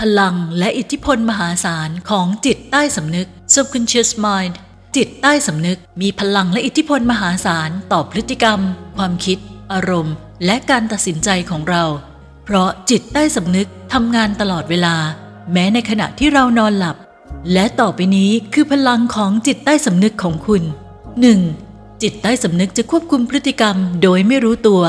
พลังและอิทธิพลมหาศาลของจิตใต้สำนึก subconscious mind จิตใต้สำนึกมีพลังและอิทธิพลมหาศาลต่อพฤติกรรม ความคิด อารมณ์ และการตัดสินใจของเรา เพราะจิตใต้สำนึกทำงานตลอดเวลา แม้ในขณะที่เรานอนหลับ และต่อไปนี้คือพลังของจิตใต้สำนึกของคุณ 1. จิตใต้สำนึกจะควบคุมพฤติกรรมโดยไม่รู้ตัว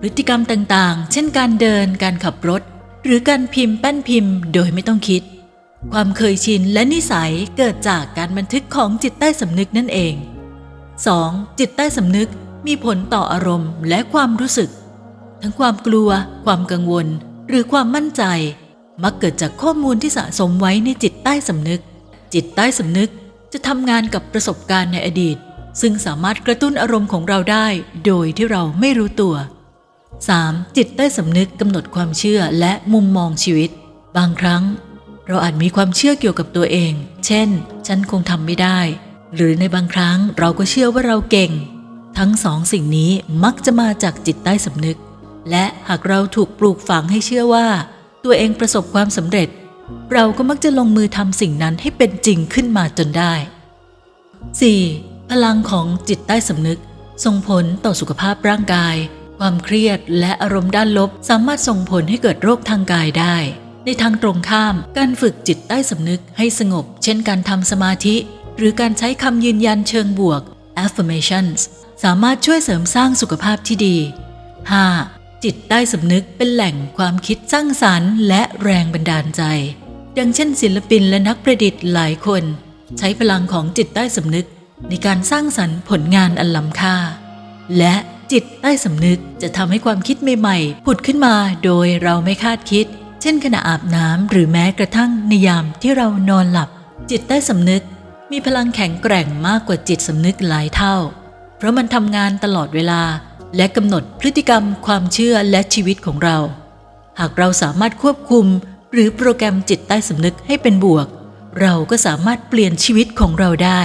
พฤติกรรมต่างๆ เช่นการเดิน การขับรถ หรือการพิมพ์แป้นพิมพ์โดยไม่ต้องคิด ความเคยชินและนิสัยเกิดจากการบันทึกของจิตใต้สำนึกนั่นเอง 2. จิตใต้สำนึกมีผลต่ออารมณ์และความรู้สึก ทั้งความกลัว ความกังวล หรือความมั่นใจ มักเกิดจากข้อมูลที่สะสมไว้ในจิตใต้สำนึก จิตใต้สำนึกจะทำงานกับประสบการณ์ในอดีต ซึ่งสามารถกระตุ้นอารมณ์ของเราได้ โดยที่เราไม่รู้ตัว 3. จิตใต้สำนึกกำหนดความเชื่อและมุมมองชีวิต บางครั้ง เราอาจมีความเชื่อเกี่ยวกับตัวเอง เช่น ฉันคงทำไม่ได้ หรือในบางครั้งเราก็เชื่อว่าเราเก่ง ทั้งสองสิ่งนี้มักจะมาจากจิตใต้สำนึก และหากเราถูกปลูกฝังให้เชื่อว่า ตัวเองประสบความสำเร็จ เราก็มักจะลงมือทำสิ่งนั้นให้เป็นจริงขึ้นมาจนได้ 4. พลังของจิตใต้สำนึกส่งผลต่อสุขภาพร่างกาย ความเครียดและอารมณ์ด้านลบสามารถส่งผลให้เกิดโรคทางกายได้ ในทางตรงข้าม การฝึกจิตใต้สำนึกให้สงบ เช่นการทำสมาธิ หรือการใช้คำยืนยันเชิงบวก affirmations สามารถช่วยเสริมสร้างสุขภาพที่ดี 5. จิตใต้สำนึกเป็นแหล่งความคิดสร้างสรรค์ และแรงบันดาลใจ ดังเช่น ศิลปินและนักประดิษฐ์หลายคน ใช้พลังของจิตใต้สำนึกในการสร้างสรรค์ผลงานอันล้ำค่า และ จิตใต้สำนึกจะทำให้ความคิดใหม่ๆ ผุดขึ้นมาโดยเราไม่คาดคิด เช่นขณะอาบน้ำหรือแม้กระทั่งในยามที่เรานอนหลับ จิตใต้สำนึกมีพลังแข็งแกร่งมากกว่าจิตสำนึกหลายเท่า เพราะมันทำงานตลอดเวลา และกำหนดพฤติกรรม ความเชื่อและชีวิตของเรา หากเราสามารถควบคุม หรือโปรแกรมจิตใต้สำนึกให้เป็นบวก เราก็สามารถเปลี่ยนชีวิตของเราได้